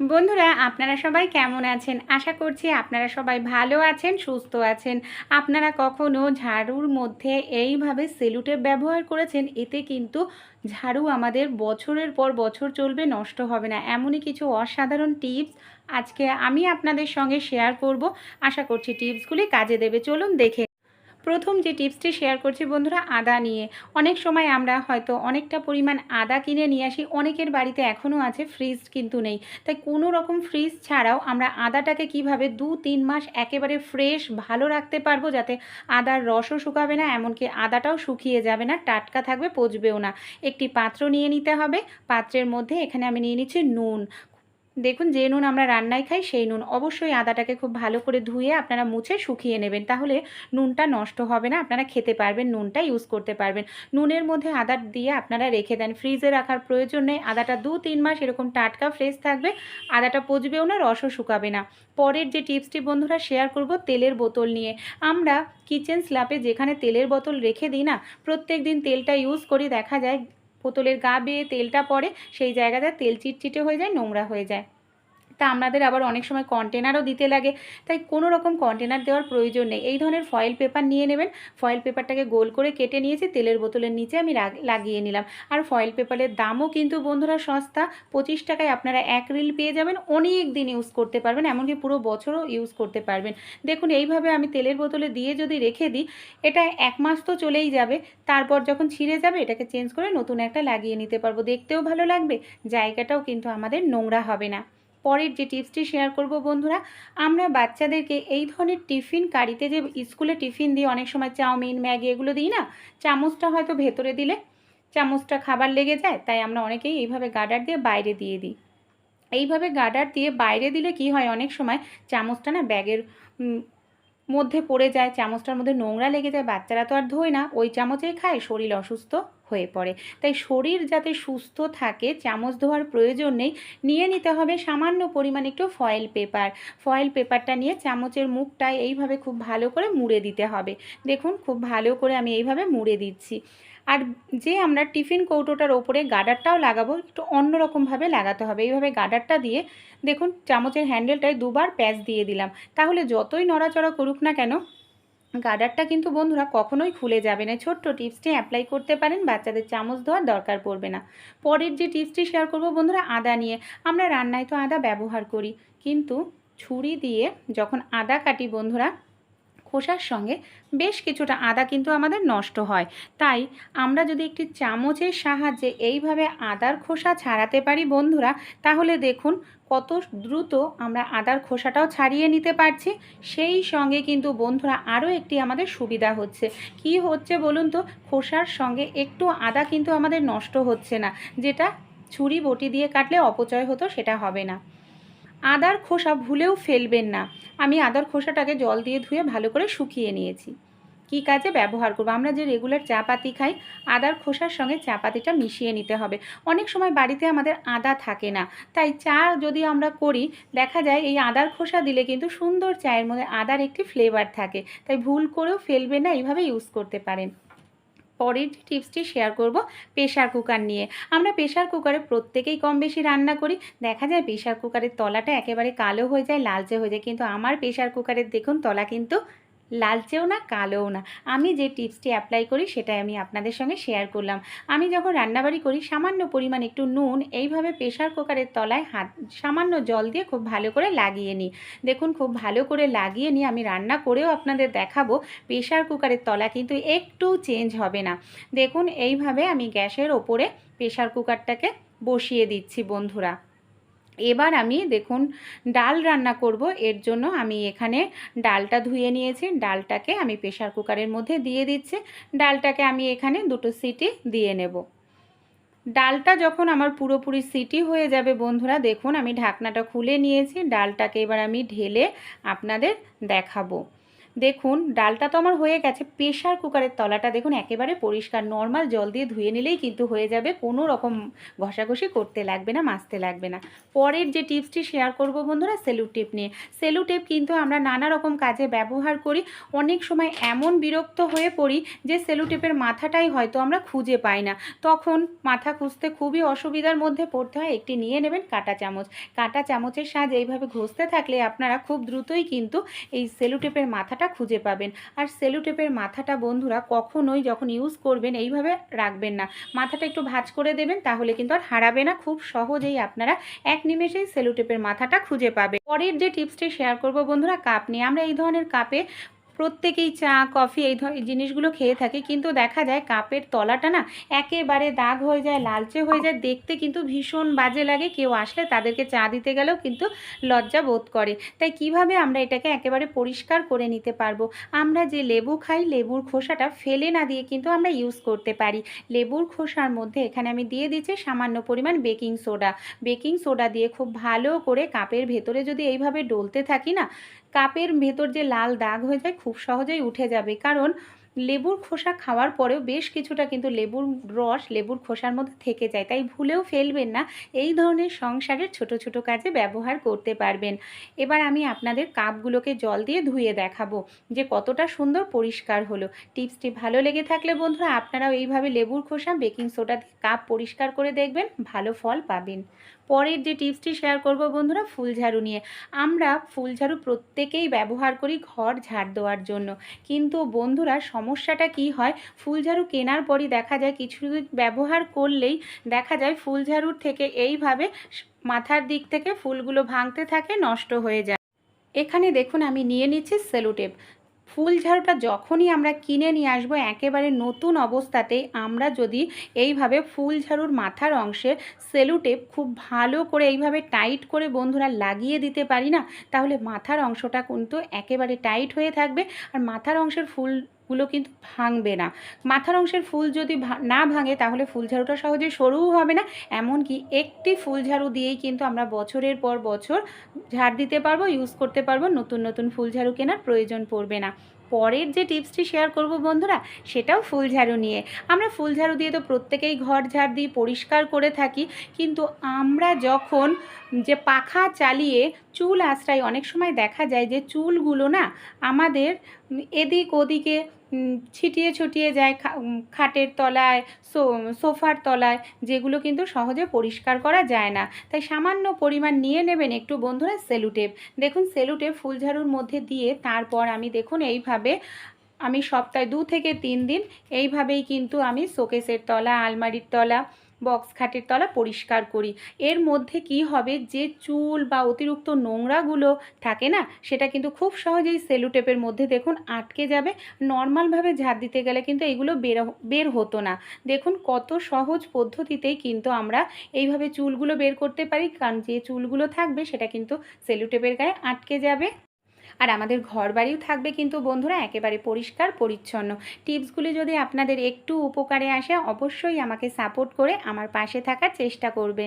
বন্ধুরা, আপনারা সবাই কেমন আছেন? আশা করছি আপনারা সবাই ভালো আছেন, সুস্থ আছেন। আপনারা কখনো ঝাড়ুর মধ্যে এইভাবে সেলুটেপ ব্যবহার করেছেন? এতে কিন্তু ঝাড়ু আমাদের বছরের পর বছর চলবে, নষ্ট হবে না। এমনই কিছু অসাধারণ টিপস আজকে আমি আপনাদের সঙ্গে শেয়ার করব। আশা করছি টিপসগুলি কাজে দেবে। চলুন দেখে প্রথম যে টিপসটি শেয়ার করছি বন্ধুরা, আদা নিয়ে। অনেক সময় আমরা হয়তো অনেকটা পরিমাণ আদা কিনে নিয়ে আসি, অনেকের বাড়িতে এখনও আছে ফ্রিজ কিন্তু নেই। তাই কোনো রকম ফ্রিজ ছাড়াও আমরা আদাটাকে কীভাবে দু তিন মাস একেবারে ফ্রেশ ভালো রাখতে পারব যাতে আদার রসও শুকাবে না, এমনকি আদাটাও শুকিয়ে যাবে না, টাটকা থাকবে, পচবেও না। একটি পাত্র নিয়ে নিতে হবে, পাত্রের মধ্যে এখানে আমি নিয়ে নিচ্ছি নুন। দেখুন, যে নুন আমরা রান্নায় খাই, সেই নুন। অবশ্যই আদাটাকে খুব ভালো করে ধুয়ে আপনারা মুছে শুকিয়ে নেবেন। তাহলে নুনটা নষ্ট হবে না, আপনারা খেতে পারবেন, নুনটা ইউজ করতে পারবেন। নুনের মধ্যে আদা দিয়ে আপনারা রেখে দেন। ফ্রিজে রাখার প্রয়োজন নেই। আদাটা দু তিন মাস এরকম টাটকা ফ্রেশ থাকবে, আদাটা পচবেও না, রসও শুকাবে না। পরের যে টিপসটি বন্ধুরা শেয়ার করব, তেলের বোতল নিয়ে। আমরা কিচেন স্ল্যাপে যেখানে তেলের বোতল রেখে দিই না, প্রত্যেক দিন তেলটা ইউজ করি, দেখা যায় বোতলের গা বেয়ে তেলটা পড়ে, সেই জায়গাটা তেল চিটচিটে হয়ে যায়, নোংরা হয়ে যায়। তা আমাদের আবার অনেক সময় কন্টেনারও দিতে লাগে। তাই কোনো রকম কন্টেনার দেওয়ার প্রয়োজন নেই। এই ধরনের ফয়েল পেপার নিয়ে নেবেন। ফয়েল পেপারটাকে গোল করে কেটে নিয়েছি, তেলের বোতলের নিচে আমি লাগিয়ে নিলাম। আর ফয়েল পেপারের দামও কিন্তু বন্ধুরা সস্তা। পঁচিশ টাকায় আপনারা এক রিল পেয়ে যাবেন। অনেক দিন ইউজ করতে পারবেন, এমনকি পুরো বছরও ইউজ করতে পারবেন। দেখুন, এইভাবে আমি তেলের বোতলে দিয়ে যদি রেখে দিই, এটা এক মাস তো চলেই যাবে। তারপর যখন ছিঁড়ে যাবে, এটাকে চেঞ্জ করে নতুন একটা লাগিয়ে নিতে পারব। দেখতেও ভালো লাগবে। জায়গাটাও কিন্তু আমাদের নোংরা হবে না। পরের যে টিপসটি শেয়ার করব বন্ধুরা, আমরা বাচ্চাদেরকে এই ধরনের টিফিন কারিতে যে স্কুলে টিফিন দিই, অনেক সময় চাউমিন, ম্যাগি এগুলো দিই না, চামচটা হয়তো ভেতরে দিলে চামচটা খাবার লেগে যায়, তাই আমরা অনেকেই এইভাবে গার্ডার দিয়ে বাইরে দিয়ে দিই। এইভাবে গার্ডার দিয়ে বাইরে দিলে কি হয়, অনেক সময় চামচটা না ব্যাগের মধ্যে পড়ে যায়, চামচটার মধ্যে নোংরা লেগে যায়, বাচ্চারা তো আর ধোয় না, ওই চামচেই খায়, শরীর অসুস্থ। হয়ে পড়ে। তাই শরীর যাতে সুস্থ থাকে, চামচ ধোয়ার প্রয়োজন নেই, নিয়ে নিতে হবে সামান্য পরিমাণ একটু ফয়েল পেপার ফয়েল পেপারটা নিয়ে চামচের মুখটায় এইভাবে খুব ভালো করে মুড়ে দিতে হবে। দেখুন, খুব ভালো করে আমি এইভাবে মুড়ে দিচ্ছি। আর যে আমরা টিফিন কৌটোটার ওপরে গার্ডারটাও লাগাবো, একটু অন্যরকমভাবে লাগাতে হবে। এইভাবে গার্ডারটা দিয়ে দেখুন, চামচের হ্যান্ডেলটায় দুবার প্যাচ দিয়ে দিলাম। তাহলে যতই নড়াচড়া করুক না কেন গার্ডারটা কিন্তু বন্ধুরা কখনোই খুলে যাবে না। ছোট্ট টিপসটি অ্যাপ্লাই করতে পারেন, বাচ্চাদের চামচ ধোয়ার দরকার পড়বে না। পরের যে টিপসটি শেয়ার করব বন্ধুরা, আদা নিয়ে। আমরা রান্নায় তো আদা ব্যবহার করি, কিন্তু ছুরি দিয়ে যখন আদা কাটি বন্ধুরা খোসার সঙ্গে বেশ কিছুটা আদা কিন্তু আমাদের নষ্ট হয়। তাই আমরা যদি একটি চামচের সাহায্যে এইভাবে আদার খোসা ছাড়াতে পারি বন্ধুরা, তাহলে দেখুন কত দ্রুত আমরা আদার খোসাটাও ছাড়িয়ে নিতে পারছি। সেই সঙ্গে কিন্তু বন্ধুরা আরও একটি আমাদের সুবিধা হচ্ছে। কি হচ্ছে বলুন তো? খোসার সঙ্গে একটু আদা কিন্তু আমাদের নষ্ট হচ্ছে না। যেটা ছুরি বটি দিয়ে কাটলে অপচয় হতো সেটা হবে না। আদার খোসা ভুলেও ফেলবেন না। আমি আদার খোসাটাকে জল দিয়ে ধুয়ে ভালো করে শুকিয়ে নিয়েছি। কি কাজে ব্যবহার করব? আমরা যে রেগুলার চা পাতি খাই, আদার খোসার সঙ্গে চা পাতিটা মিশিয়ে নিতে হবে। অনেক সময় বাড়িতে আমাদের আদা থাকে না। তাই চা যদি আমরা করি, দেখা যায় এই আদার খোসা দিলে কিন্তু সুন্দর চায়ের মধ্যে আদার একটি ফ্লেভার থাকে। তাই ভুল করেও ফেলবে না, এইভাবে ইউজ করতে পারেন। পরের যে টিপসটি শেয়ার করব প্রেশার কুকার নিয়ে। আমরা প্রেশার কুকারে প্রত্যেকেই কম বেশি রান্না করি। দেখা যায় প্রেশার কুকারের তলাটা একেবারে কালো হয়ে যায়, লালচে হয়ে যায়। কিন্তু আমার প্রেশার কুকারের দেখুন তলা কিন্তু লালচেও না, কালোও না। আমি যে টিপসটি অ্যাপ্লাই করি সেটাই আমি আপনাদের সঙ্গে শেয়ার করলাম। আমি যখন রান্নাবাড়ি করি, সামান্য পরিমাণ একটু নুন এইভাবে প্রেশার কুকারের তলায় হাত, সামান্য জল দিয়ে খুব ভালো করে লাগিয়ে নিই। দেখুন, খুব ভালো করে লাগিয়ে নিয়ে আমি রান্না করেও আপনাদের দেখাবো প্রেশার কুকারের তলা কিন্তু একটু চেঞ্জ হবে না। দেখুন, এইভাবে আমি গ্যাসের ওপরে প্রেশার কুকারটাকে বসিয়ে দিচ্ছি বন্ধুরা। এবার আমি দেখুন, ডাল রান্না করব। এর জন্য আমি এখানে ডালটা ধুয়ে নিয়েছি। ডালটাকে আমি প্রেশার কুকারের মধ্যে দিয়ে দিচ্ছি। ডালটাকে আমি এখানে দুটো সিটি দিয়ে নেব। ডালটা যখন আমার পুরোপুরি সিটি হয়ে যাবে বন্ধুরা, দেখুন আমি ঢাকনাটা খুলে নিয়েছি। ডালটাকে এবার আমি ঢেলে আপনাদের দেখাবো। দেখুন, ডালটা তো আমার হয়ে গেছে। প্রেশার কুকারের তলাটা দেখুন, একেবারে পরিষ্কার, নর্মাল জল দিয়ে ধুয়ে নিলেই কিন্তু হয়ে যাবে। কোনো রকম ঘষাঘষি করতে লাগবে না মাজতে লাগবে না। পরের যে টিপসটি শেয়ার করব বন্ধুরা সেলু টেপ নিয়ে। সেলু টেপ কিন্তু আমরা নানা রকম কাজে ব্যবহার করি। অনেক সময় এমন বিরক্ত হয়ে পড়ি যে সেলু টেপের মাথাটাই হয়তো আমরা খুঁজে পাই না। তখন মাথা খুঁজতে খুবই অসুবিধার মধ্যে পড়তে হয়। একটি নিয়ে নেবেন কাঁটা চামচ। কাঁটা চামচের সাহায্যে এইভাবে ঘষতে থাকলে আপনারা খুব দ্রুতই কিন্তু এই সেলু টেপের মাথাটা খুঁজে পাবেন। আর সেলোটেপের মাথাটা বন্ধুরা কখনোই যখন ইউজ করবেন এইভাবে রাখবেন না। মাথাটা একটু ভাজ করে দেবেন, তাহলে কিন্তু আর হারাবে না। খুব সহজেই আপনারা এক নিমেষেই সেলোটেপের মাথাটা খুঁজে পাবে পরের যে টিপসটি শেয়ার করব বন্ধুরা, কাপ নিয়ে। আমরা এই ধরনের কাপে প্রত্যেকেই চা, কফি এই জিনিসগুলো খেয়ে থাকি, কিন্তু দেখা যায় কাপের তলাটা না একেবারে দাগ হয়ে যায়, লালচে হয়ে যায়, দেখতে কিন্তু ভীষণ বাজে লাগে। কেউ আসলে তাদেরকে চা দিতে গেলেও কিন্তু লজ্জা বোধ করে। তাই কীভাবে আমরা এটাকে একেবারে পরিষ্কার করে নিতে পারব? আমরা যে লেবু খাই, লেবুর খোসাটা ফেলে না দিয়ে কিন্তু আমরা ইউজ করতে পারি। লেবুর খোসার মধ্যে এখানে আমি দিয়ে দিচ্ছি সামান্য পরিমাণ বেকিং সোডা। বেকিং সোডা দিয়ে খুব ভালো করে কাপের ভেতরে যদি এইভাবে ডলতে থাকি না কাপের ভেতর যে লাল দাগ হয়ে যায় খুব সহজেই উঠে যাবে। কারণ লেবুর খোসা খাওয়ার পরেও বেশ কিছুটা কিন্তু লেবুর রস লেবুর খোসার মধ্যে থেকে যায়। তাই ভুলেও ফেলবেন না, এই ধরনের সংসারের ছোট ছোট কাজে ব্যবহার করতে পারবেন। এবার আমি আপনাদের কাপগুলোকে জল দিয়ে ধুয়ে দেখাবো যে কতটা সুন্দর পরিষ্কার হলো। টিপসটি ভালো লেগে থাকলে বন্ধুরা আপনারাও এইভাবে লেবুর খোসা, বেকিং সোডা দিয়ে কাপ পরিষ্কার করে দেখবেন, ভালো ফল পাবেন। পরের যে টিপসটি শেয়ার করব বন্ধুরা, ফুল ঝাড়ু নিয়ে। আমরা ফুল ঝাড়ু প্রত্যেকেই ব্যবহার করি ঘর ঝাড় দেওয়ার জন্য। কিন্তু বন্ধুরা, সমস্যাটা কি হয়? ফুল ঝাড়ু কেনার পরই দেখা যায় কিছু ব্যবহার করলেই দেখা যায় ফুল ঝাড়ুর থেকে এইভাবে মাথার দিক থেকে ফুলগুলো ভাঙতে থাকে, নষ্ট হয়ে যায়। এখানে দেখুন আমি নিয়ে নিচ্ছি সেলোটেপ। ফুল ঝাড়ুটা যখনই আমরা কিনে নিয়ে আসব, একেবারে নতুন অবস্থাতেই আমরা যদি এইভাবে ফুল ঝাড়ুর মাথার অংশে সেলুটেপ খুব ভালো করে এইভাবে টাইট করে বন্ধুরা লাগিয়ে দিতে পারি না, তাহলে মাথার অংশটা কিন্তু একেবারে টাইট হয়ে থাকবে। আর মাথার অংশের ফুলগুলো কিন্তু ভাঙবে না। মাথার অংশের ফুল যদি না ভাঙে তাহলে ফুলঝাড়ুটা সহজে সরুও হবে না। এমনকি একটি ফুলঝাড়ু দিয়েই কিন্তু আমরা বছরের পর বছর ঝাড় দিতে পারব ইউজ করতে পারব, নতুন নতুন ফুলঝাড়ু কেনার প্রয়োজন পড়বে না। পরের যে টিপসটি শেয়ার করব বন্ধুরা, সেটাও ফুলঝাড়ু নিয়ে। আমরা ফুলঝাড়ু দিয়ে তো প্রত্যেকেই ঘর ঝাড় দিই, পরিষ্কার করে থাকি, কিন্তু আমরা যখন যে পাখা চালিয়ে চুল আশ্রাই, অনেক সময় দেখা যায় যে চুলগুলো না আমাদের এদিক ওদিকে ছিটিয়ে ছুটিয়ে যায় খাটের তলায় সোফার তলায়, যেগুলো কিন্তু সহজে পরিষ্কার করা যায় না। তাই সামান্য পরিমাণ নিয়ে নেবেন একটু বন্ধুরা সেলুটেপ। দেখুন সেলুটেপ ফুলঝাড়ুর মধ্যে দিয়ে তারপর আমি দেখুন এইভাবে আমি সপ্তাহে দু থেকে তিন দিন এইভাবেই কিন্তু আমি শোকেসের তলা, আলমারির তলা বক্স খাটের তলা পরিষ্কার করি। এর মধ্যে কি হবে? যে চুল বা অতিরিক্ত নোংরাগুলো থাকে না, সেটা কিন্তু খুব সহজেই সেলুটেপের মধ্যে দেখুন আটকে যাবে। নর্মালভাবে ঝাড় দিতে গেলে কিন্তু এগুলো বের বের হতো না। দেখুন কত সহজ পদ্ধতিতেই কিন্তু আমরা এইভাবে চুলগুলো বের করতে পারি। কারণ যে চুলগুলো থাকবে সেটা কিন্তু সেলুটেপের গায়ে আটকে যাবে। আর আমাদের ঘর বাড়িও থাকবে কিন্তু বন্ধুরা একেবারে পরিষ্কার, পরিচ্ছন্ন। টিপসগুলি যদি আপনাদের একটু উপকারে আসে, অবশ্যই আমাকে সাপোর্ট করে আমার পাশে থাকার চেষ্টা করবেন।